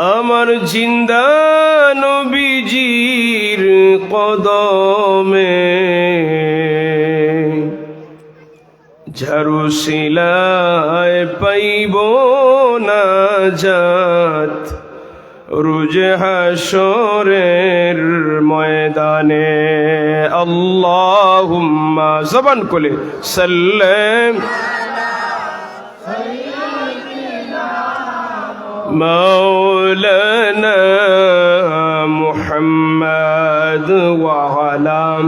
আমার জিন্দা নবীজির কদমে। ঝাড়ু শিলায় পাইব না জাত, রুজে হাসরের ময়দানে। আল্লাহুম্মা জবান কোলে সাল্লাম। مولانا محمد وعلى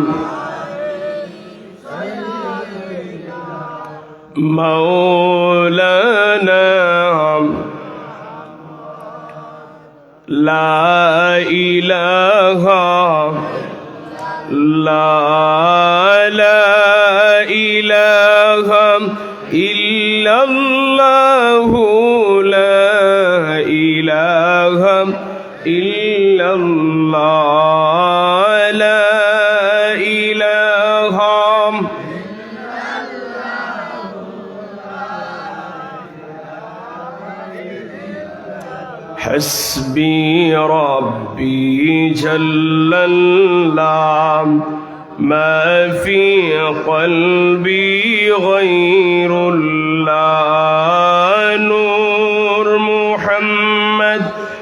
مولانا لا إله لا لا إله إلا الله لا إله إلا الله. لا إله حسبي ربي جل الله ما في قلبي غير الله. نور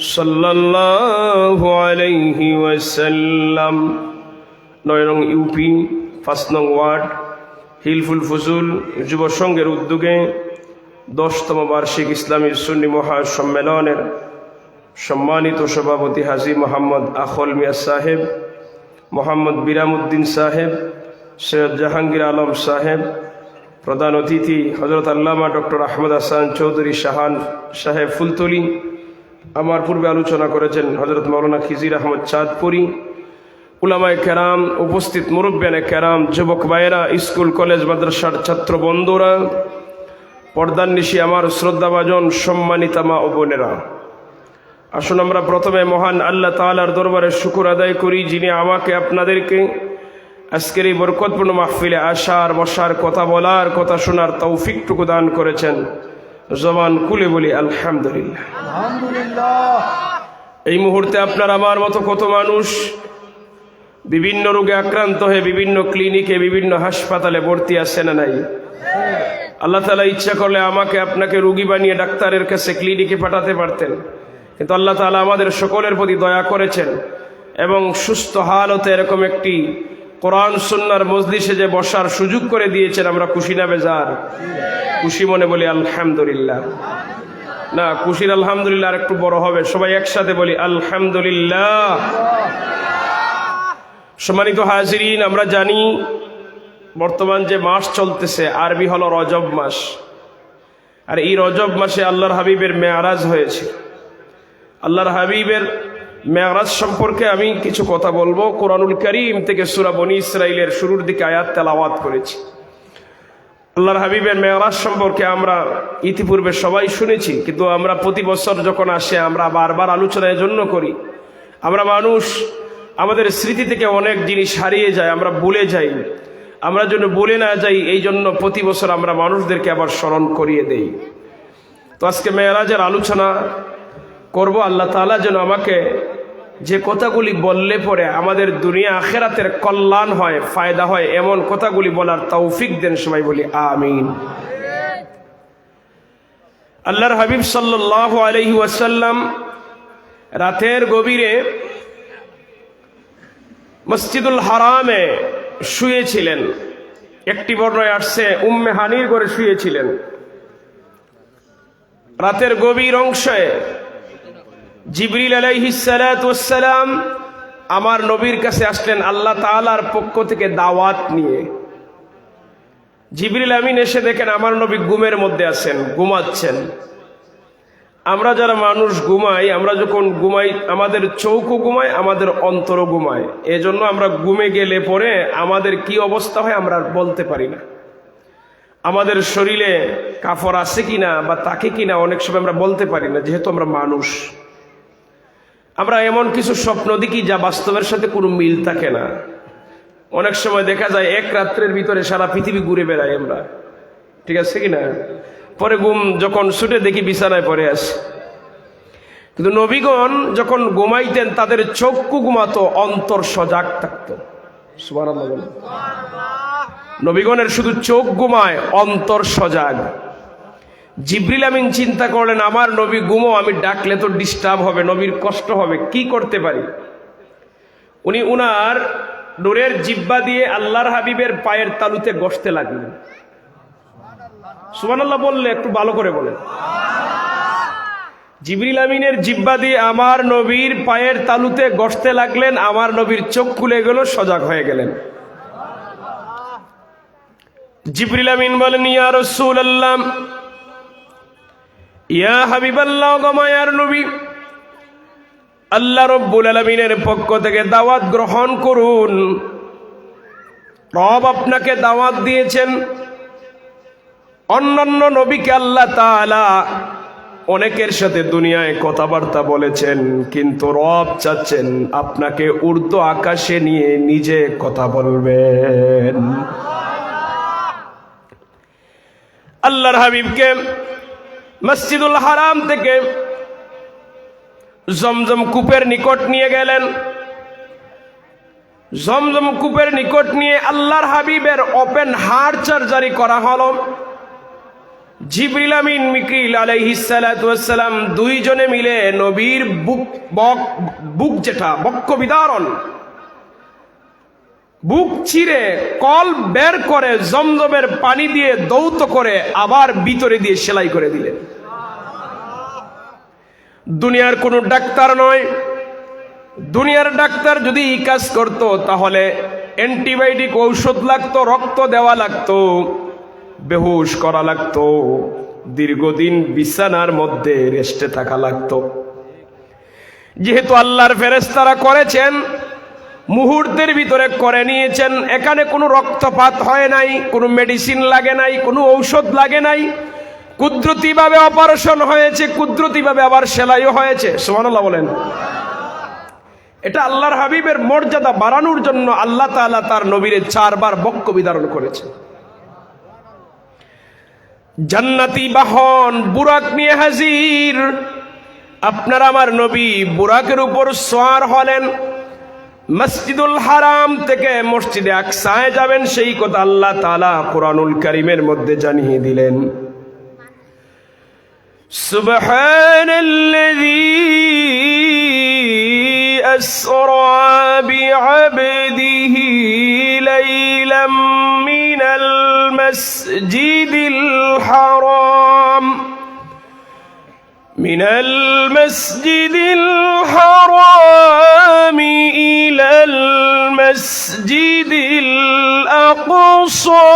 সাল্লাল্লাহু আলাইহি ওয়াসাল্লাম। নয় নং ইউপি পাঁচ নং ওয়ার্ড, হিলফুল ফুজুল, যুব সংঘের উদ্যোগে দশতম বার্ষিক ইসলামী সুন্নি মহাসম্মেলনের সম্মানিত সভাপতি হাজি মোহাম্মদ আখল মিয়া সাহেব, মোহাম্মদ বিরামুদ্দিন সাহেব, সৈয়দ জাহাঙ্গীর আলম সাহেব, প্রধান অতিথি হজরত আল্লামা ডক্টর আহমদ হাসান চৌধুরী শাহান সাহেব ফুলতলি আমার পূর্বে আলোচনা করেছেন হজরত মৌলানা খিজির আহমদ চাঁদপুরি, উলামায় কেরাম, উপস্থিত মুরব্বানে কেরাম, যুবক ভাইয়েরা, স্কুল, কলেজ, মাদ্রাসার ছাত্র বন্ধুরা পর্দার নিশি আমার শ্রদ্ধাভাজন, সম্মানিতা মা ও বোনেরা। আসুন আমরা প্রথমে মহান আল্লাহ তালার দরবারে শুকুর আদায় করি, যিনি আমাকে আপনাদেরকে আজকের এই বরকতপূর্ণ মাহফিলে আসার, বসার, কথা বলার, কথা শোনার তৌফিকটুকু দান করেছেন। জবান কুলে বলি আলহামদুলিল্লাহ। আলহামদুলিল্লাহ। এই মুহূর্তে আপনার আমার মতো কত মানুষ বিভিন্ন রোগে আক্রান্ত হয়ে বিভিন্ন ক্লিনিকে বিভিন্ন হাসপাতালে ভর্তি আছে না নাই? আল্লাহ তালা ইচ্ছা করলে আমাকে আপনাকে রুগী বানিয়ে ডাক্তারের কাছে ক্লিনিকে পাঠাতে পারতেন। কিন্তু আল্লাহ তালা আমাদের সকলের প্রতি দয়া করেছেন এবং সুস্থ হালতে এরকম একটি কোরআন, সুন্নার মজলিসে যে বসার সুযোগ করে দিয়েছেন, আমরা খুশি না বেজার? খুশি মনে বলি, আলহামদুলিল্লাহ। না, খুশির আলহামদুলিল্লাহ আর একটু বড় হবে। সবাই একসাথে বলি, আলহামদুলিল্লাহ। সম্মানিত হাজিরিন, আমরা জানি বর্তমান যে মাস চলতেছে, আরবি হলো রজব মাস। আর এই রজব মাসে আল্লাহর হাবিবের মেয়ারাজ হয়েছে। আল্লাহর হাবিবের মেয়ারাজ সম্পর্কে আমি কিছু কথা বলব। কোরআনুল করিম থেকে সুরা বনি ইসরাইলের শুরুর দিকে আয়াত তেলাওয়াত করেছি। আল্লাহর হাবিবের মেয়ারাজ সম্পর্কে আমরা ইতিপূর্বে সবাই শুনেছি, কিন্তু আমরা প্রতি বছর যখন আসে, আমরা বারবার আলোচনার জন্য করি। আমরা মানুষ, আমাদের স্মৃতি থেকে অনেক জিনিস হারিয়ে যায়, আমরা ভুলে যাই। আমরা যেন বলে না যাই, এই জন্য প্রতি বছর আমরা মানুষদেরকে আবার স্মরণ করিয়ে দেই। তো আজকে মেয়েরাজের আলোচনা করব। আল্লাহ তাআলা যেন আমাকে যে কথাগুলি বললে পরে আমাদের দুনিয়া আখেরাতের কল্যাণ হয়, ফায়দা হয়, এমন কথাগুলি বলার তৌফিক দেন সবাই বলি, আমিন। আল্লাহর হাবিব সাল্লাহ আলহি ওয়াসাল্লাম রাতের গভীরে মসজিদুল হারামে শুয়েছিলেন। একটি বর্ণয় আসছে, উম্মে হানির করে শুয়েছিলেন। রাতের গভীর অংশে জিবরিল আলাইহিসালাম আমার নবীর কাছে আসলেন আল্লাহ তাআলার পক্ষ থেকে দাওয়াত নিয়ে। জিবরিল আমিন এসে দেখেন আমার নবী ঘুমের মধ্যে আছেন, ঘুমাচ্ছেন। আমরা যারা মানুষ ঘুমাই, আমরা যখন ঘুমাই, আমাদের চৌকো ঘুমায়, আমাদের অন্তরও ঘুমায়। এজন্য আমরা ঘুমে গেলে পরে আমাদের কি অবস্থা হয় আমরা বলতে পারি না। আমাদের শরীরে কাফর আছে কিনা বা তাকে কিনা অনেক সময় আমরা বলতে পারি না, যেহেতু আমরা মানুষ। আমরা এমন কিছু স্বপ্ন দেখি যা বাস্তবের সাথে কোনো মিল থাকে না। অনেক সময় দেখা যায় এক রাত্রের ভিতরে সারা পৃথিবী ঘুরে বেড়াই আমরা। ঠিক আছে কি না? পরে ঘুম যখন ছুটে দেখি বিছানায় পরে আসে কিন্তু নবীগণ যখন ঘুমাইতেন, তাদের চক্ষু ঘুমাতো, অন্তর সজাগ থাকতো। নবীগণের শুধু চোখ ঘুমায়, অন্তর সজাগ। জিব্রিল আমিন চিন্তা করলেন, আমার নবী ঘুমো আমি ডাকলে তো ডিস্টার্ব হবে, নবীর কষ্ট হবে, কি করতে পারি? উনি উনার নূরের জিব্বা দিয়ে আল্লাহর হাবিবের পায়ের তালুতে গসতে লাগলেন। সুবহানাল্লাহ বললে, একটু ভালো করে বলেন। জিবরিল আমিনের জিব্বা দিয়ে আমার নবীর পায়ের তালুতে গসতে লাগলেন, আমার নবীর চোখ খুলে গেল, সজাগ হয়ে গেলেন। জিবরিল আমিন বলেন, ইয়া রসুল আল্লাহ ইয়া হাবিবাল্লাহ গমায়ার নবী, আল্লাহ রব্বুল আলমিনের পক্ষ থেকে দাওয়াত গ্রহণ করুন। রব আপনাকে দাওয়াত দিয়েছেন। অন্যান্য নবীকে আল্লাহ তাআলা অনেকের সাথে দুনিয়ায় কথাবার্তা বলেছেন, কিন্তু রব চাচ্ছেন আপনাকে উর্দু আকাশে নিয়ে নিজে কথা বলবেন। আল্লাহর হাবিবকে মসজিদুল হারাম থেকে জমজম কূপের নিকট নিয়ে গেলেন। জমজম কূপের নিকট নিয়ে আল্লাহর হাবিবের ওপেন হার্ট সার্জারি করা হল। জিবরিল মিকিল আলাইহিসালাম দুইজনে মিলে নবীর বুক, বক, বুক যেটা, বক্ষ বিদারণ বুক চিরে কল বের করে জমজমের পানি দিয়ে দৌত করে আবার ভিতরে দিয়ে সেলাই করে দিলেন। দুনিয়ার কোনো ডাক্তার নয়। দুনিয়ার ডাক্তার যদি এই কাজ করত, তাহলে অ্যান্টিবায়োটিক ঔষধ লাগতো, রক্ত দেওয়া লাগতো, বেহুশ করা লাগতো, দীর্ঘদিন বিছানার মধ্যে রেস্টে থাকা লাগতো। যেহেতু আল্লাহর ফেরেস্তারা করেছেন মুহূর্তের ভিতরে করে নিয়েছেন। এখানে কোনো রক্তপাত হয় নাই, কোনো মেডিসিন লাগে নাই, কোনো ঔষধ লাগে নাই। কুদরতিভাবে অপারেশন হয়েছে, কুদরতিভাবে আবার সেলাইও হয়েছে। সুবহানাল্লাহ বলেন। এটা আল্লাহর হাবিবের মর্যাদা বাড়ানোর জন্য আল্লাহ তাআলা তার নবীরে চারবার বক্ষ বিধারণ করেছে জান্নাতি বাহন, বুরাক নিয়ে হাজির। আপনার আমার নবী বুরাকের উপর সোয়ার হলেন। মসজিদুল হারাম থেকে মসজিদে আকসায় যাবেন সেই কথা আল্লাহ তাআলা কোরআনুল কারিমের মধ্যে জানিয়ে দিলেন سبحان الذي أسرى بعبده ليلا من المسجد الحرام من المسجد الحرام إلى المسجد الأقصى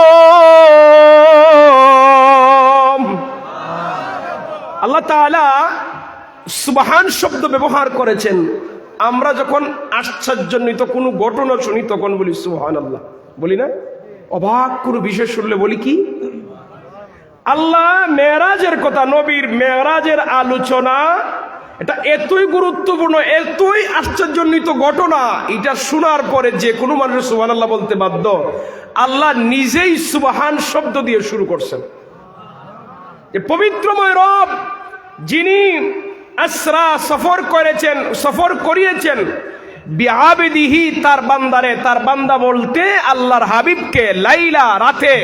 আল্লাহ তাআলা সুবহান শব্দ ব্যবহার করেছেন আমরা যখন আশ্চর্যজনিত কোনো ঘটনা শুনি তখন বলি সুবহান আল্লাহ বলি না অবাক কোনো বিষয় শুনলে বলি কি আল্লাহ মেরাজের কথা, নবীর মেরাজের আলোচনা, এটা এতই গুরুত্বপূর্ণ, এতই আশ্চর্যজনিত ঘটনা, এটা শোনার পরে যে কোনো মানুষ সুবহান আল্লাহ বলতে বাধ্য, আল্লাহ নিজেই সুবহান শব্দ দিয়ে শুরু করছেন। পবিত্রময় রব, যিনি আসরা সফর করেছেন, সফর করিয়েছেন, বিআবিদিহি তার বান্দারে, তার বান্দা বলতে আল্লাহর হাবিবকে লাইলা রাতে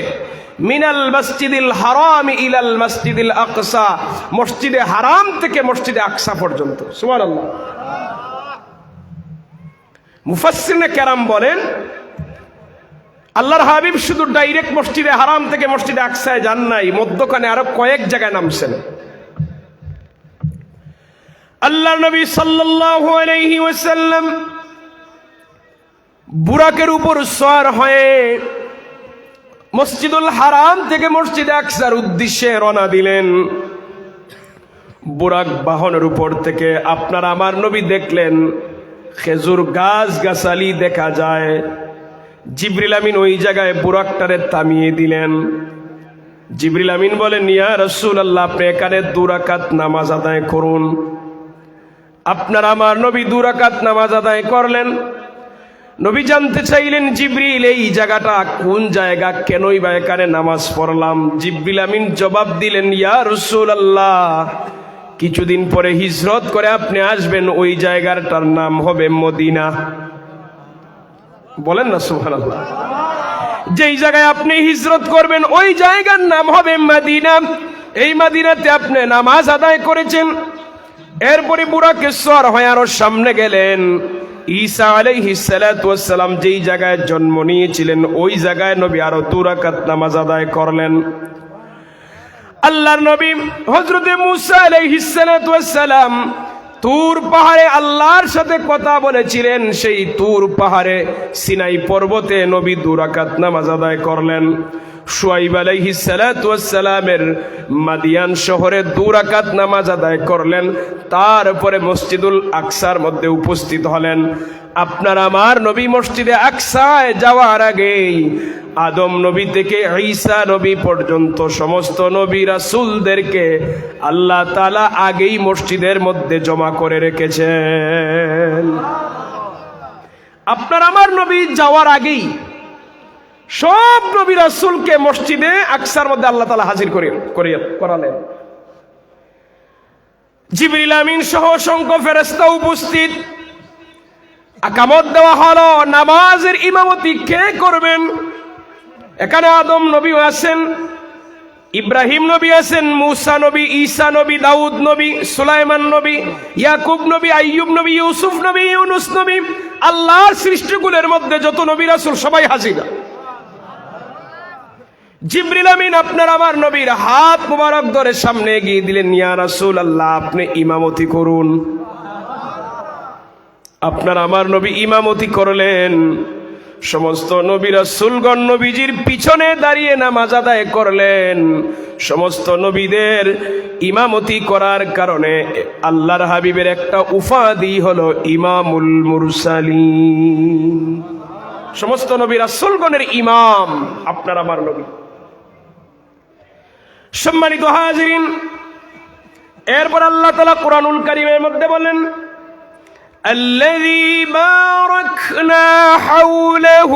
মিনাল মসজিদিল হারাম ইলাল মসজিদিল আকসা। মসজিদে হারাম থেকে মসজিদে আকসা পর্যন্ত। সুবহানাল্লাহ। মুফাসসিরনে কেরাম বলেন, আল্লাহর হাবিব শুধু ডাইরেক্ট মসজিদে হারাম থেকে মসজিদে আকসায় যান নাই, মধ্যখানে আরও কয়েক জায়গায় নামছেন। আল্লাহ নবী সাল্লাল্লাহু আলাইহি ওয়াসাল্লাম বুরাকের উপর সওয়ার হয়ে মসজিদুল হারাম থেকে মসজিদে আকসার উদ্দেশ্যে রওনা দিলেন। বুরাক বাহনের উপর থেকে আপনার আমার নবী দেখলেন। খেজুর গাছ গাছালি দেখা যায়। জিবরিল আমিন ওই জায়গায় বুরাকটারে থামিয়ে দিলেন। জিবরিল আমিন বলেন, ইয়া রসুল আল্লাহ আপনি এখানে দুরাকাত নামাজ আদায় করুন। আপনার আমার নবী দুরাকাত নামাজ আদায় করলেন। নবী জানতে চাইলেন, জিবরিল, এই জায়গাটা কোন জায়গা? কেনই বা এখানে নামাজ পড়লাম? জিবরিল আমিন জবাব দিলেন, ইয়া রসুল আল্লাহ কিছুদিন পরে হিজরত করে আপনি আসবেন, ওই জায়গাটার নাম হবে মদিনা। বলেন না সুহান আল্লাহ যেই জায়গায় আপনি হিজরত করবেন, ওই জায়গার নাম হবে মাদিনা। এই মাদিনাতে আপনি নামাজ আদায় করেছেন। এরপরে বুড়াকে কেশ্বর হয়ে আরও সামনে গেলেন। ঈসা আলাইহিসালাম যেই জায়গায় জন্ম নিয়েছিলেন, ওই জায়গায় নবী আরও তুরাকাত নামাজ আদায় করলেন। আল্লাহর নবী হজরতে মুসা আলাইহিসালাম তুর পাহাড়ে আল্লাহর সাথে কথা বলেছিলেন, সেই তুর পাহাড়ে সিনাই পর্বতে নবী দুরাকাত নামাজ আদায় করলেন। সুয়াইব আলাইহিসালামের মাদিয়ান শহরে দুরাকাত নামাজ আদায় করলেন, তারপরে মসজিদুল আকসার মধ্যে উপস্থিত হলেন। আপনার আমার নবী মসজিদে আকসায় যাওয়ার আগেই আদম নবী থেকে ঈসা নবী পর্যন্ত সমস্ত নবী রাসূলদেরকে আল্লাহ তাআলা আগেই মসজিদের মধ্যে জমা করে রেখেছেন। আপনার আমার নবী যাওয়ার আগেই সব নবী রাসুলকে মসজিদে আকসার মধ্যে আল্লাহ তাআলা হাজির করে করে করালেন। জিবরিল আমিন সহ অসংখ্য ফেরেশতা উপস্থিত। আকামত দেওয়া হলো, নামাজের ইমামতি কে করবেন? এখানে আদম নবী আছেন, ইব্রাহিম নবী আছেন, মুসা নবী, ঈসা নবী, দাউদ নবী, সুলাইমান নবী, ইয়াকুব নবী, আইয়ুব নবী, ইউসুফ নবী, ইউনুস নবী, আল্লাহর সৃষ্টিগুলোর মধ্যে যত নবী রাসূল সবাই হাজির। জিবরিল আমিন, আপনার আমার নবীর হাত মুবারক ধরে সামনে এগিয়ে দিলেন, ইয়া রাসূল আল্লাহ আপনি ইমামতি করুন। আপনার আমার নবী ইমামতি করলেন। সমস্ত নবীরা সুলগন নবীজির পিছনে দাঁড়িয়ে নামাজ আদায় করলেন। সমস্ত নবীদের ইমামতি করার কারণে আল্লাহর হাবিবের একটা উপাধি হলো ইমামুল মুরসালিন। সমস্ত নবীরা সুলগনের ইমাম, আপনার আমার নবী। সম্মানিত হাজিরিন এরপর আল্লাহ তালা কোরআনুল কারিমের মধ্যে বলেন الذي باركنا حوله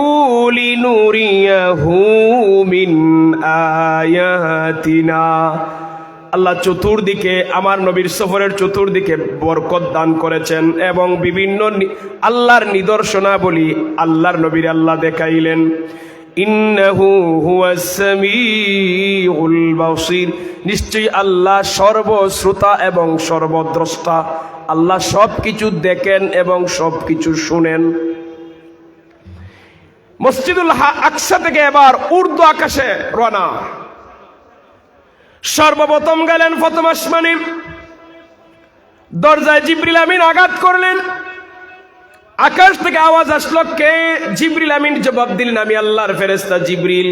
لنريه من آياتنا আল্লাহ চতুর্দিকে আমার নবীর সফরের চতুর্দিকে বরকত দান করেছেন এবং বিভিন্ন নি- আল্লাহর নিদর্শনাবলী আল্লাহর নবীর আল্লাহ দেখাইলেন ইন্নাহু হুয়াস সামিউল নিশ্চয়ই আল্লাহ সর্বশ্রোতা এবং সর্বদ্রষ্টা। আল্লাহ সব কিছু দেখেন এবং সব কিছু শুনেন। মসজিদুল আকসা থেকে এবার উর্দু আকাশে রওনা। সর্বপ্রথম গেলেন প্রথম আসমানে। দরজায় জিবরিল আমিন আঘাত করলেন। আকাশ থেকে আওয়াজ আসলো, কে? জিবরিল আমিন জবাব দিলেন, আমি আল্লাহর ফেরেস্তা জিবরিল।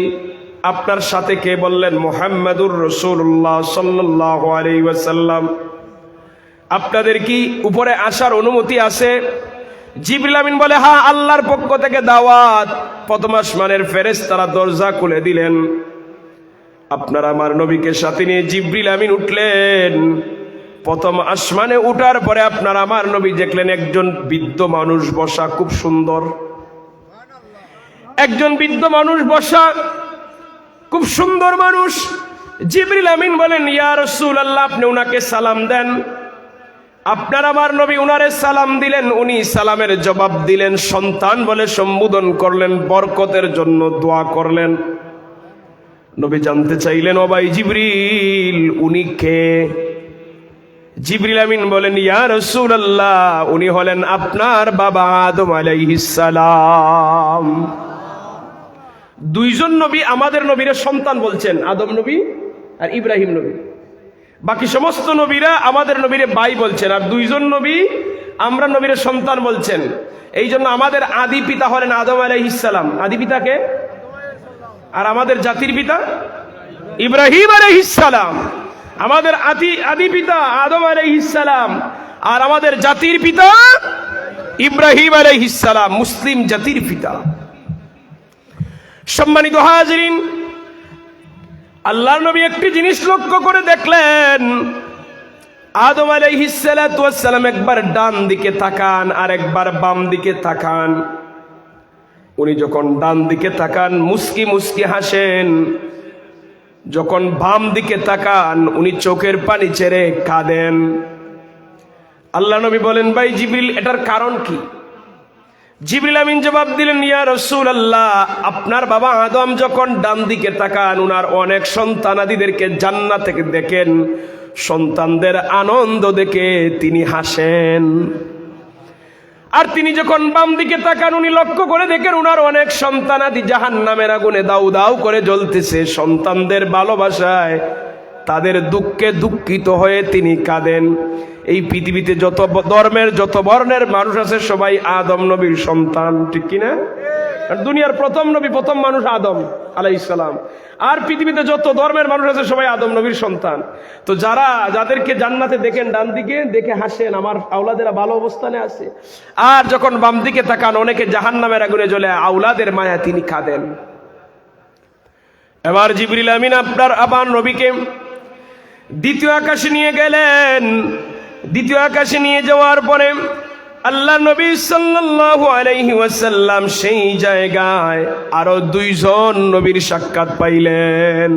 আপনার সাথে কে বললেন? মোহাম্মদুর রসুল্লাহ সাল্লাহ আপনাদের কি উপরে আসার অনুমতি আছে? জিবরিল আমিন বলে হ্যাঁ আল্লাহর পক্ষ থেকে দাওয়াত। প্রথম ফেরেস তারা দরজা খুলে দিলেন। আপনার আমার নবীকে সাথে নিয়ে জিবরিল আমিন উঠলেন। প্রথম আসমানে উঠার পরে আপনার আমার নবী দেখলেন একজন বৃদ্ধ মানুষ বসা খুব সুন্দর। একজন বৃদ্ধ মানুষ বসা খুব সুন্দর মানুষ। জিবরিল আমিন বলেন, ইয়া রসুল আল্লাহ আপনি উনাকে সালাম দেন। আপনার আমার নবী উনারে সালাম দিলেন, উনি সালামের জবাব দিলেন, সন্তান বলে সম্বোধন করলেন, বরকতের জন্য দোয়া করলেন। নবী জানতে চাইলেন অবাই জিবরিল, উনি কে? জিবরিল আমিন বলেন, ইয়া রাসূলুল্লাহ উনি হলেন আপনার বাবা আদম আলাইহিস সালাম। দুইজন নবী আমাদের নবীর সন্তান বলছেন, আদম নবী আর ইব্রাহিম নবী। বাকি সমস্ত নবীরা আমাদের নবীরে ভাই বলছেন, আর দুইজন নবী আমরা নবীর সন্তান বলছেন। এই জন্য আমাদের আদি পিতা হলেন আদম আলাইহিসালাম আদি পিতাকে আর আমাদের জাতির পিতা ইব্রাহিম আলাইহিসালাম আমাদের আদি আদি পিতা আদম আলাইহিসসালাম আর আমাদের জাতির পিতা ইব্রাহিম আলাইহিসসালাম মুসলিম জাতির পিতা। সম্মানিত হাজরিন আল্লাহ নবী একটি জিনিস লক্ষ্য করে দেখলেন, আদম আলাইহিসসালাম একবার ডান দিকে তাকান আর একবার বাম দিকে তাকান। উনি যখন ডান দিকে তাকান, মুস্কি মুস্কি হাসেন। যখন বাম দিকে তাকান, উনি চোখের পানি ছেড়ে কাঁদেন। আল্লাহ নবী বলেন, ভাই জিবিল এটার কারণ কি? জিবরিল আমিন জবাব দিলেন, ইয়া রসুল আল্লাহ আপনার বাবা আদম যখন ডান দিকে তাকান, উনার অনেক সন্তানাদিদেরকে জান্নাত থেকে দেখেন। সন্তানদের আনন্দ দেখে তিনি হাসেন। আর তিনি যখন বাম দিকে তাকান, উনি লক্ষ্য করে দেখেন উনার অনেক সন্তান আদি জাহান নামের আগুনে দাউ দাউ করে জ্বলতেছে। সন্তানদের ভালোবাসায় তাদের দুঃখে দুঃখিত হয়ে তিনি কাঁদেন। এই পৃথিবীতে যত ধর্মের, যত বর্ণের মানুষ আছে, সবাই আদম নবীর সন্তান, ঠিক কিনা? দুনিয়ার প্রথম নবী, প্রথম মানুষ আদম আলাইসালাম আর পৃথিবীতে যত ধর্মের মানুষ আছে, সবাই আদম নবীর সন্তান। তো যারা, যাদেরকে জান্নাতে দেখেন ডান দিকে, দেখে হাসেন, আমার আওলাদেরা ভালো অবস্থানে আছে। আর যখন বাম দিকে তাকান, অনেকে জাহান নামের আগুনে জ্বলে, আওলাদের মায়া তিনি কাঁদেন এবার জিবরিল আমিন আপনার আবার নবীকে দ্বিতীয় আকাশে নিয়ে গেলেন। দ্বিতীয় আকাশে নিয়ে যাওয়ার পরে আল্লাহ নবী সাল্লাল্লাহু আলাইহি ওয়াসাল্লাম সেই জায়গায় আরও দুইজন নবীর সাক্ষাৎ পাইলেন।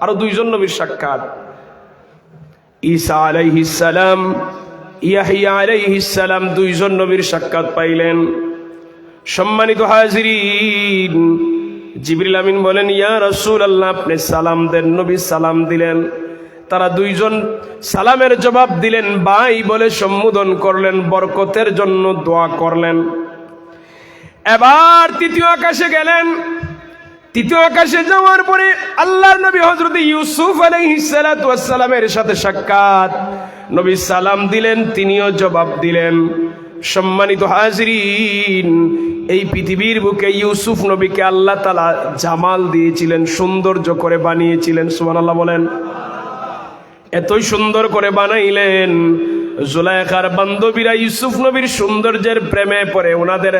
আরও দুইজন নবীর সাক্ষাৎ। ঈসা আলাইহিস সালাম, ইয়াহিয়া আলাইহিস সালাম দুইজন নবীর সাক্ষাৎ পাইলেন। সম্মানিত হাজিরিন, জিবরিল আমিন বলেন, ইয়া রসুল আল্লাহ আপনি সালাম দেন, নবী সালাম দিলেন। তারা দুইজন সালামের জবাব দিলেন, ভাই বলে সম্বোধন করলেন, বরকতের জন্য দোয়া করলেন। এবার তৃতীয় আকাশে গেলেন। তৃতীয় আকাশে যাওয়ার পরে আল্লাহর নবী হজরত ইউসুফ আলাইহিসসালামের সাথে সাক্ষাৎ। নবী সালাম দিলেন, তিনিও জবাব দিলেন, সম্মানিত হাজরিন, এই পৃথিবীর বুকে ইউসুফ নবীকে আল্লাহ তালা জামাল দিয়েছিলেন, সৌন্দর্য করে বানিয়েছিলেন। সুবহানাল্লাহ বলেন। এতই সুন্দর করে বানাইলেন। জুলাইখার বান্ধবীরা ইউসুফ নবীর সৌন্দর্যের প্রেমে পড়ে ওনাদের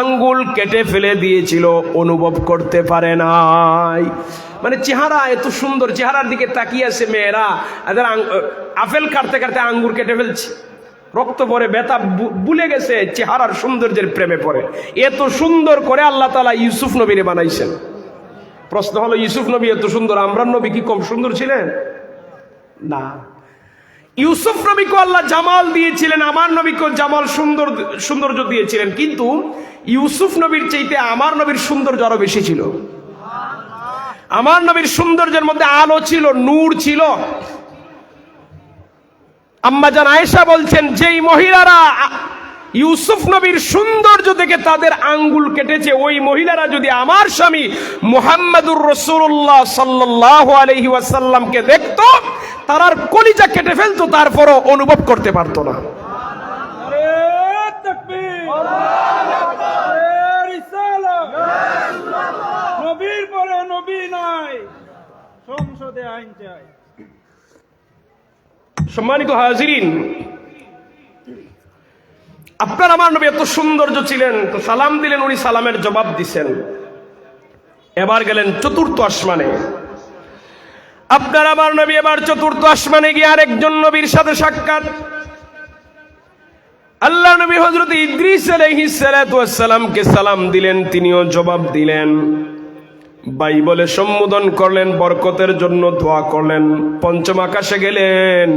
আঙ্গুল কেটে ফেলে দিয়েছিল, অনুভব করতে পারে নাই। মানে চেহারা এত সুন্দর, চেহারার দিকে তাকিয়ে আছে মেয়েরা। এদের আপেল কাটতে কাটতে আঙ্গুর কেটে ফেলছে। রক্ত পরে ব্যথা ভুলে গেছে, চেহারার সৌন্দর্যের প্রেমে পড়ে। এত সুন্দর করে আল্লাহ তালা ইউসুফ নবীরে বানাইছেন। প্রশ্ন হলো, ইউসুফ নবী এত সুন্দর আমরা নবী কি কম সুন্দর ছিলেন? না। ইউসুফ নবীকে আল্লাহ জামাল দিয়েছিলেন, আমার নবীকে জামাল সুন্দর, সৌন্দর্য দিয়েছিলেন, কিন্তু ইউসুফ নবীর চাইতে আমার নবীর সৌন্দর্য আরও বেশি ছিল। আমার নবীর সৌন্দর্যের মধ্যে আলো ছিল, নূর ছিল। আম্মাজান আয়েশা বলছেন, যেই মহিলারা ইউসুফ নবীর সৌন্দর্য দেখে তাদের আঙ্গুল কেটেছে। ওই মহিলারা যদি আমার স্বামী মুহাম্মাদুর রসুল্লাহ সাল্লাহ আলহি ওয়াসাল্লামকে দেখতো তারার কলিজা কেটে ফেলতো, তারপরও অনুভব করতে পারতো না। সংসদে আইন সম্মানিত হাজিরিন আপনার আমার নবী এত সৌন্দর্য ছিলেন, তো সালাম দিলেন, উনি সালামের জবাব দিছেন। এবার গেলেন চতুর্থ আসমানে। আপনার আমার নবী এবার চতুর্থ আসমানে গিয়ে আরেকজন নবীর সাথে সাক্ষাৎ। আল্লাহ নবী হজরত ইদ্রিস আলাইহিস সালাতু ওয়াস সালামকে সালাম দিলেন, তিনিও জবাব দিলেন। বাই বলে সম্বোধন করলেন, বরকতের জন্য দোয়া করলেন, পঞ্চম আকাশে গেলেন।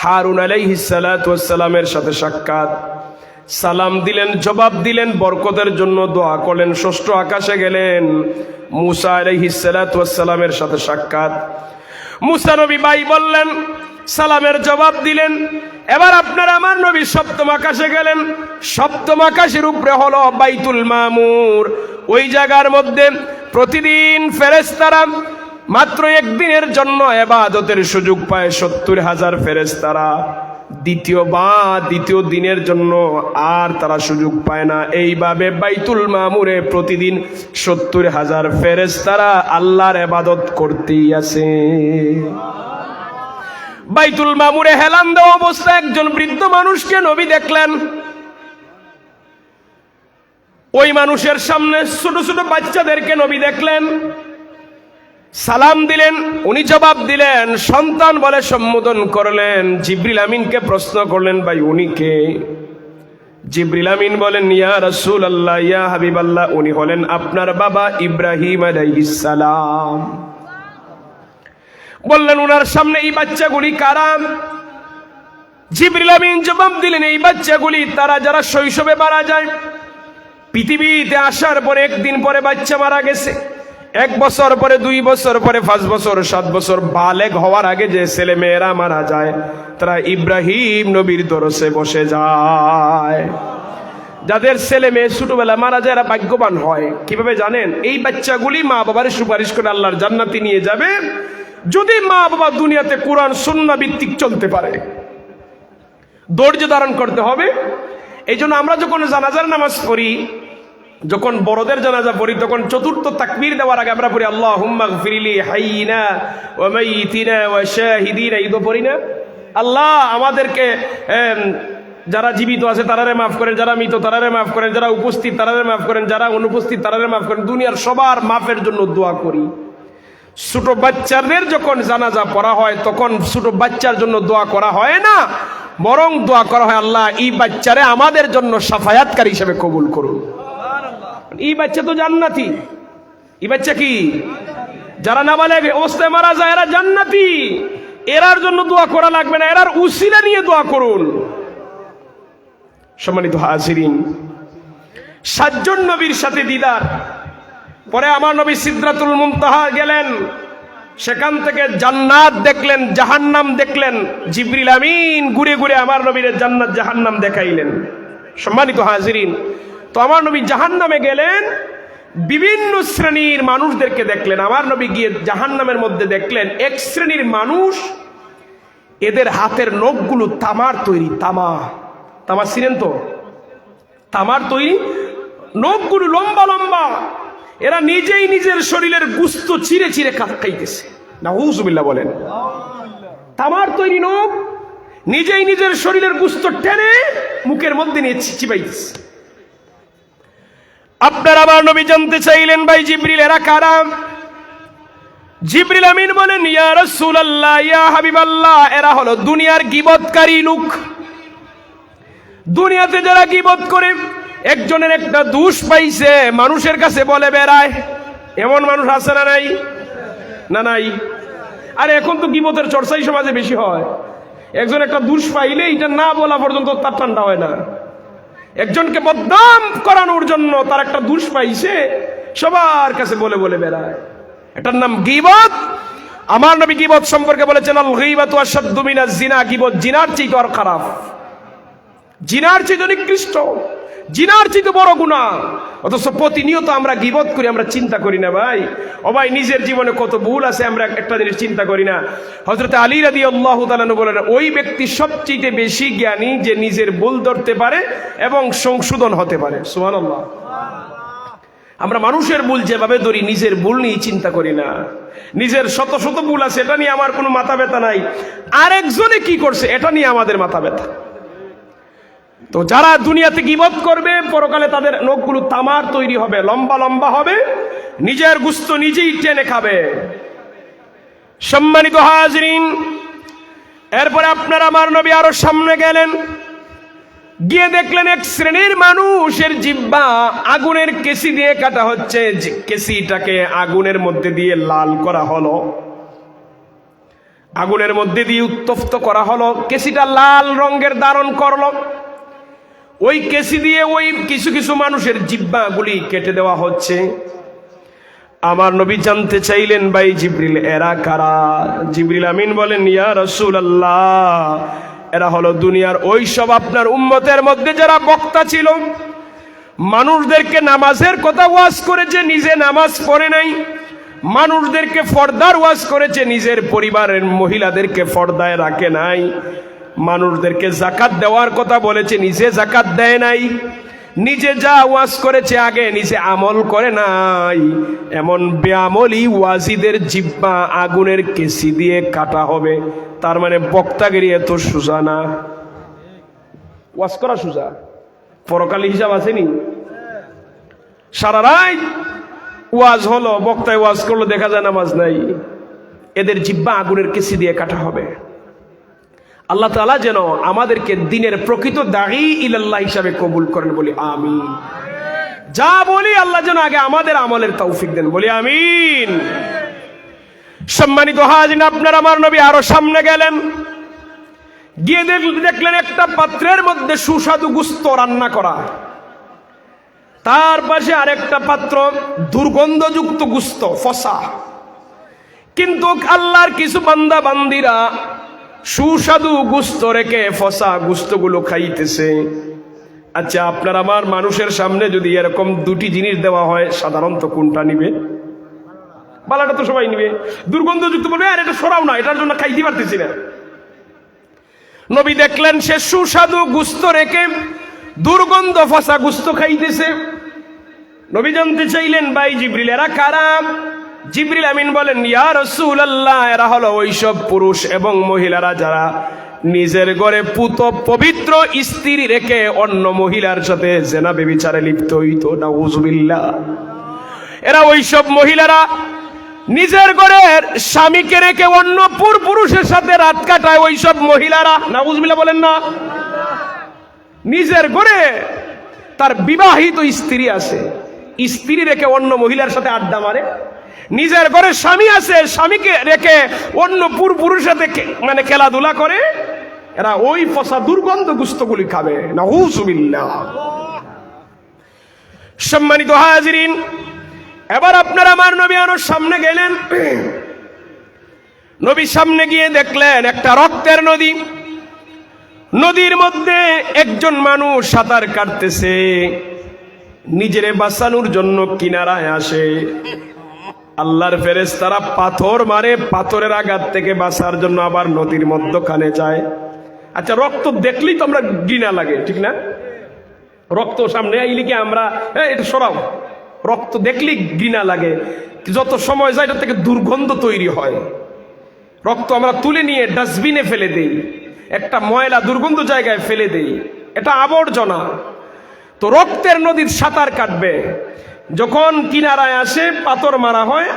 হারুন আলাইহিস সালাতু ওয়াস সালামের সাথে সাক্ষাৎ। সালাম দিলেন, জবাব দিলেন, বরকতের জন্য দোয়া করলেন, ষষ্ঠ আকাশে গেলেন। মুসা আলাইহিস সালাতু ওয়াস সালামের সাথে সাক্ষাৎ। মুসা নবী ভাই বললেন, সালামের জবাব দিলেন, এবার আপনার আমার নবী সপ্তম আকাশে গেলেন। সপ্তম আকাশের উপরে হলো বাইতুল মামুর। ওই জায়গার মধ্যে প্রতিদিন ফেরেস্তারা মাত্র একদিনের জন্য এবাদতের সুযোগ পায় সত্তর হাজার ফেরেস্তারা দ্বিতীয় বা দ্বিতীয় দিনের জন্য আর তারা সুযোগ পায় না। এইভাবে বাইতুল মামুরে প্রতিদিন সত্তর হাজার ফেরেস তারা আল্লাহর এবাদত করতেই আছে বাইতুল মামুরে হেলান দেওয়া অবস্থায় একজন বৃদ্ধ মানুষকে নবী দেখলেন। ওই মানুষের সামনে ছোট ছোট বাচ্চাদেরকে নবী দেখলেন। সালাম দিলেন, উনি জবাব দিলেন, সন্তান বলে সম্বোধন করলেন। জিব্রিল আমিনকে প্রশ্ন করলেন, ভাই, উনি কে? জিব্রিল আমিন বলেন, ইয়া রাসূল আল্লাহ ইয়া হাবিব আল্লাহ উনি হলেন আপনার বাবা ইব্রাহিম সালাম। বললেন, উনার সামনে এই বাচ্চাগুলি কারাম জিব্রিল আমিন জবাব দিলেন, এই বাচ্চাগুলি, তারা যারা শৈশবে মারা যায়, পৃথিবীতে আসার পরে একদিন পরে বাচ্চা মারা গেছে। এক বছর পরে, দুই বছর পরে, পাঁচ বছর, সাত বছর বালেগ হওয়ার আগে যে ছেলে মেয়েরা মারা যায়, তারা ইব্রাহিম নবীর দরসে বসে যায়। যাদের ছেলে মেয়ে ছোটবেলা মারা যায়, এরা ভাগ্যবান হয়। কীভাবে জানেন? এই বাচ্চাগুলি মা বাবার সুপারিশ করে আল্লাহর জান্নাতি নিয়ে যাবে। যদি মা বাবা দুনিয়াতে কোরআন সন্না ভিত্তিক চলতে পারে, ধৈর্য ধারণ করতে হবে। এই জন্য আমরা যখন জানাজার নামাজ পড়ি যখন বড়দের জানাজা পড়ি, তখন চতুর্থ তাকবীর দেওয়ার আগে আমরা পড়ি আল্লাহ হুম্মা ফিরিলি হাইনা ও মাইতিনা ও শাহিদিনা। তো পড়ি না। আল্লাহ আমাদেরকে যারা জীবিত আছে তারারে মাফ করেন, যারা মৃত তারারে মাফ করেন, যারা উপস্থিত তারারে মাফ করেন, যারা অনুপস্থিত তারারে মাফ করেন, দুনিয়ার সবার মাফের জন্য দোয়া করি। ছোট বাচ্চাদের যখন জানাজা পড়া হয়, তখন ছোট বাচ্চার জন্য দোয়া করা হয় না, বরং দোয়া করা হয়, আল্লাহ, এই বাচ্চারে আমাদের জন্য সাফায়াতকারী হিসেবে কবুল করুন। এই বাচ্চা তো জান্নাতি। এই বাচ্চা কি? যারা নাবালেগ অবস্থায় মারা যায়, এরা জান্নাতি। এরার জন্য দোয়া করা লাগবে না, এরার উসিলা নিয়ে দোয়া করুন। সম্মানিত হাজিরিন, সাতজন নবীর সাথে দিদার। পরে আমার নবী সিদ্রাতুল মুমতাহা গেলেন। সেখান থেকে জান্নাত দেখলেন, জাহান্নাম দেখলেন। জিবরিল আমিন ঘুরে ঘুরে আমার নবীর জান্নাত জাহান্নাম দেখাইলেন। সম্মানিত হাজিরিন তো আমার নবী জাহান্নামে গেলেন, বিভিন্ন শ্রেণির মানুষদেরকে দেখলেন। আমার নবী গিয়ে জাহান্নামের মধ্যে দেখলেন, এক শ্রেণির মানুষ, এদের হাতের নখগুলো তামার তৈরি, তামা। তামা ছিলেন তো? তামার তৈরি নখগুলো লম্বা লম্বা। এরা নিজেই নিজের শরীরের গুস্ত চিরে চিরে খাইতেছে। না হুজুবিল্লাহ বলেন। তামার তৈরি নখ নিজেই নিজের শরীরের গুস্ত টেনে মুখের মধ্যে নিয়ে চি- চিবাইতেছে। আপনার আবার নবী জানতে চাইলেন, ভাই জিব্রিল, এরা কারা? জিব্রিল আমিন বলেন, ইয়া রাসূলুল্লাহ, ইয়া হাবিবাল্লাহ এরা হলো দুনিয়ার গিবতকারী লোক। দুনিয়াতে যারা গিবত করে, একজনের একটা দুষ পাইছে, মানুষের কাছে বলে বেড়ায়। এমন মানুষ আছে না নাই? না নাই? আরে, এখন তো গিবতের চর্চাই সমাজে বেশি হয়। একজন একটা দুষ পাইলে এটা না বলা পর্যন্ত তার ঠান্ডা হয় না। একজনকে বদনাম করানোর জন্য তার একটা দুষ পাইছে, সবার কাছে বলে বলে বেড়ায়। এটার নাম গিবত। আমার নবী গিবত সম্পর্কে বলেছেন, আল গিবাত মিনাজ জিনা, গিবত জিনার চেয়ে তো আর খারাপ। জিনার চেয়ে তো নিকৃষ্ট জিনার চেয়ে বড় গুণা। অথচ প্রতিনিয়ত আমরা গিবত করি, আমরা চিন্তা করি না ভাই। ও ভাই, নিজের জীবনে কত ভুল আছে আমরা একটা জিনিস চিন্তা করি না। হজরত আলী রাদি আল্লাহ বলেন, ওই ব্যক্তি সবচেয়ে বেশি জ্ঞানী যে নিজের ভুল ধরতে পারে এবং সংশোধন হতে পারে। আল্লাহ আমরা মানুষের ভুল যেভাবে ধরি, নিজের ভুল নিয়ে চিন্তা করি না। নিজের শত শত ভুল আছে, এটা নিয়ে আমার কোনো মাথা ব্যথা নাই। আরেকজনে কি করছে, এটা নিয়ে আমাদের মাথা ব্যথা। তো যারা দুনিয়াতে গিবত করবে, পরকালে তাদের নখগুলো তামার তৈরি হবে, লম্বা লম্বা হবে, নিজের গুস্ত নিজেই টেনে খাবে। সম্মানিত হাজরিন, এরপরে আপনারা আমার নবী আরও সামনে গেলেন। গিয়ে দেখলেন এক শ্রেণির মানুষের জিব্বা আগুনের কেসি দিয়ে কাটা হচ্ছে কেসিটাকে আগুনের মধ্যে দিয়ে লাল করা হলো। আগুনের মধ্যে দিয়ে উত্তপ্ত করা হলো, কেসিটা লাল রঙের ধারণ করল। ওই কেসি দিয়ে ওই কিছু কিছু মানুষের জিব্বাগুলি কেটে দেওয়া হচ্ছে। আমার নবী জানতে চাইলেন, ভাই জিব্রিল, এরা কারা? জিব্রিল আমিন বলেন, ইয়া রসুল আল্লাহ এরা হলো দুনিয়ার ওই সব আপনার উম্মতের মধ্যে যারা বক্তা ছিল। মানুষদেরকে নামাজের কথা ওয়াজ করেছে, নিজে নামাজ পড়ে নাই। মানুষদেরকে ফর্দার ওয়াজ করেছে, নিজের পরিবারের মহিলাদেরকে ফর্দায় রাখে নাই। মানুষদেরকে জাকাত দেওয়ার কথা বলেছে, নিজে জাকাত দেয় নাই। নিজে যা ওয়াজ করেছে আগে, নিজে আমল করে নাই। এমন বেআমলি ওয়াজিদের জিব্বা আগুনের কেসি দিয়ে কাটা হবে। তার মানে বক্তাগিরি এত সোজা না। ওয়াজ করা সোজা? পরকালী হিসাব আসেনি? সারা রাত ওয়াজ হলো, বক্তায় ওয়াজ করল, দেখা যায় নামাজ নাই। এদের জিব্বা আগুনের কেসি দিয়ে কাটা হবে। আল্লাহ তালা যেন আমাদেরকে দিনের প্রকৃত দাঁড়ি ইলাল্লাহ হিসাবে কবুল করেন, বলি আমি যা বলি আল্লাহ যেন আগে আমাদের আমলের তৌফিক দেন, বলি আমিন। সম্মানিত হাজিন আপনার আমার নবী আরও সামনে গেলেন। গিয়ে দেখলেন একটা পাত্রের মধ্যে সুস্বাদু গুস্ত রান্না করা। তার পাশে আরেকটা পাত্র দুর্গন্ধযুক্ত গুস্ত, ফসা। কিন্তু আল্লাহর কিছু বান্দা বান্দিরা সুস্বাদু গুস্ত রেখে ফসা গুস্তগুলো খাইতেছে। আচ্ছা আপনার আমার মানুষের সামনে যদি এরকম দুটি জিনিস দেওয়া হয়, সাধারণত কোনটা নিবে? বালাটা তো সবাই নিবে। দুর্গন্ধযুক্ত বলবে, আর, এটা সরাও না, এটার জন্য খাইতে পারতেছি না। নবী দেখলেন, সে সুস্বাদু গুস্ত রেখে দুর্গন্ধ ফসা গুস্ত খাইতেছে। নবী জানতে চাইলেন, ভাই জিব্রিল, এরা কারা? জিব্রিল আমিন বলেন, ইয়া রসুল আল্লাহ এরা হলো ওইসব পুরুষ এবং মহিলারা যারা নিজের ঘরে পুত পবিত্র স্ত্রী রেখে অন্য মহিলার সাথে জেনা বেবিচারে লিপ্ত হইত। না এরা ওইসব মহিলারা নিজের ঘরের স্বামীকে রেখে অন্য পুর পুরুষের সাথে রাত কাটায় ওইসব মহিলারা। না উজবিল্লা বলেন না। নিজের ঘরে তার বিবাহিত স্ত্রী আছে, স্ত্রী রেখে অন্য মহিলার সাথে আড্ডা মারে। নিজের ঘরে স্বামী আছে, স্বামীকে রেখে অন্য পুর পুরুষের সাথে মানে খেলাধুলা করে, এরা ওই ফসা দুর্গন্ধ গুস্তগুলি খাবে। না হুসুবিল্লাহ সম্মানিত হাজিরিন, এবার আপনার আমার নবী আরও সামনে গেলেন। নবী সামনে গিয়ে দেখলেন একটা রক্তের নদী। নদীর মধ্যে একজন মানুষ সাঁতার কাটতেছে, নিজেরে বাঁচানোর জন্য কিনারায় আসে। আল্লাহর ফেরেস তারা পাথর মারে পাথরের আঘাত থেকে বাঁচার জন্য আবার নদীর মধ্যখানে যায়। আচ্ছা রক্ত দেখলেই তো আমরা ঘৃণা লাগে ঠিক না? রক্ত সামনে আইলে কি আমরা "এই, এটা সরাও। রক্ত দেখলেই ঘৃণা লাগে। যত সময় যায় এটা থেকে দুর্গন্ধ তৈরি হয়। রক্ত আমরা তুলে নিয়ে ডাস্টবিনে ফেলে দেই। একটা ময়লা দুর্গন্ধ জায়গায় ফেলে দেই। এটা আবর্জনা। তো রক্তের নদীর সাঁতার কাটবে। যখন কিনারায় আসে, পাথর মারা হয়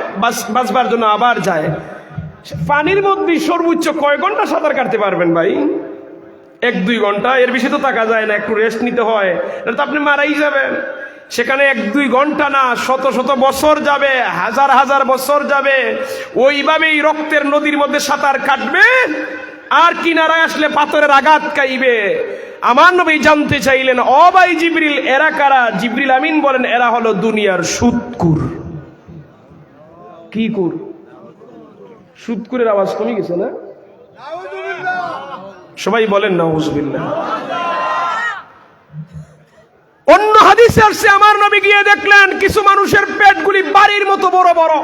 বাঁচবার জন্য আবার যায়। পানির মধ্যে সর্বোচ্চ কয় ঘণ্টা সাঁতার কাটতে পারবেন ভাই? এক, দুই ঘণ্টা। এর বেশি তো থাকা যায় না, একটু রেস্ট নিতে হয়। তো আপনি মারাই যাবেন। সেখানে এক, দুই ঘণ্টা না, শত শত বছর যাবে, হাজার হাজার বছর যাবে। ওইভাবেই রক্তের নদীর মধ্যে সাঁতার কাটবে, আর কিনারায় আসলে পাথরের আঘাত খাইবে। আমার নবী জানতে চাইলেন অবাই জিবরিল, এরা কারা? জিবরিল আমিন বলেন, এরা হলো দুনিয়ার সুৎকুর। কি কুর? সুৎকুরের আওয়াজ কমে গেছে না? সবাই বলেন না হুজবিল্লা অন্য হাদিসে আসছে, আমার নবী গিয়ে দেখলেন, কিছু মানুষের পেটগুলি বাড়ির মতো বড় বড়।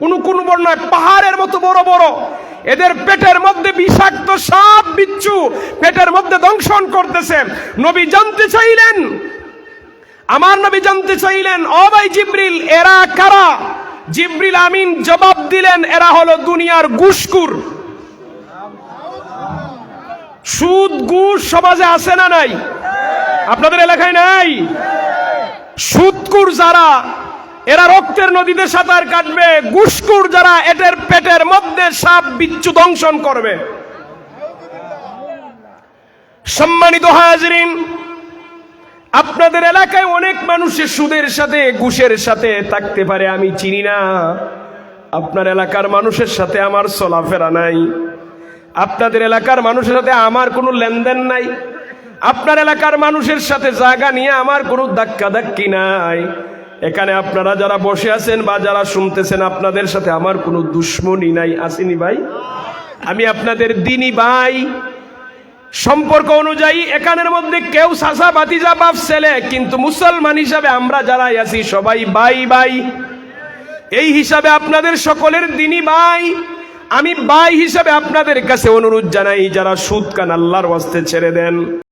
কোন কোন বর্ণায় পাহাড়ের মতো বড় বড়। এদের পেটের মধ্যে বিষাক্ত সাপ বিচ্ছু পেটের মধ্যে দংশন করতেছে। নবী জানতে চাইলেন। আমার নবী জানতে চাইলেন অবাই জিব্রিল, এরা কারা? জিব্রিল আমিন জবাব দিলেন, এরা হলো দুনিয়ার গুসকুর সুদ, ঘুষ সমাজে আছে না নাই? আপনাদের এলাকায় নাই? সুদকুর যারা এরা রক্তের নদীতে সাঁতার কাটবে। ঘুষকুর যারা এটের পেটের মধ্যে সাপ, বিচ্ছু দংশন করবে। সম্মানিত হাজরিন, আপনাদের এলাকায় অনেক মানুষের সুদের সাথে, ঘুষের সাথে থাকতে পারে, আমি চিনি না। আপনার এলাকার মানুষের সাথে আমার চলাফেরা নাই। আপনাদের এলাকার মানুষের সাথে আমার কোনো লেনদেন নাই। আপনার এলাকার মানুষের সাথে জায়গা নিয়ে আমার কোনো ধাক্কা ধাক্কি নাই। এখানে আপনারা যারা বসে আছেন বা যারা শুনতেছেন, আপনাদের সাথে আমার কোনো দুশ্মনী নাই, আসেনি ভাই। আমি আপনাদের দিনী ভাই। সম্পর্ক অনুযায়ী এখানের মধ্যে কেউ সাসা বাতিজা বাপ, ছেলে, কিন্তু মুসলমান হিসাবে আমরা যারা আছি, সবাই ভাই বাই এই হিসাবে আপনাদের সকলের দিনই ভাই। আমি ভাই হিসাবে আপনাদের কাছে অনুরোধ জানাই, যারা সুদ কান আল্লাহর ওয়াস্তে ছেড়ে দেন।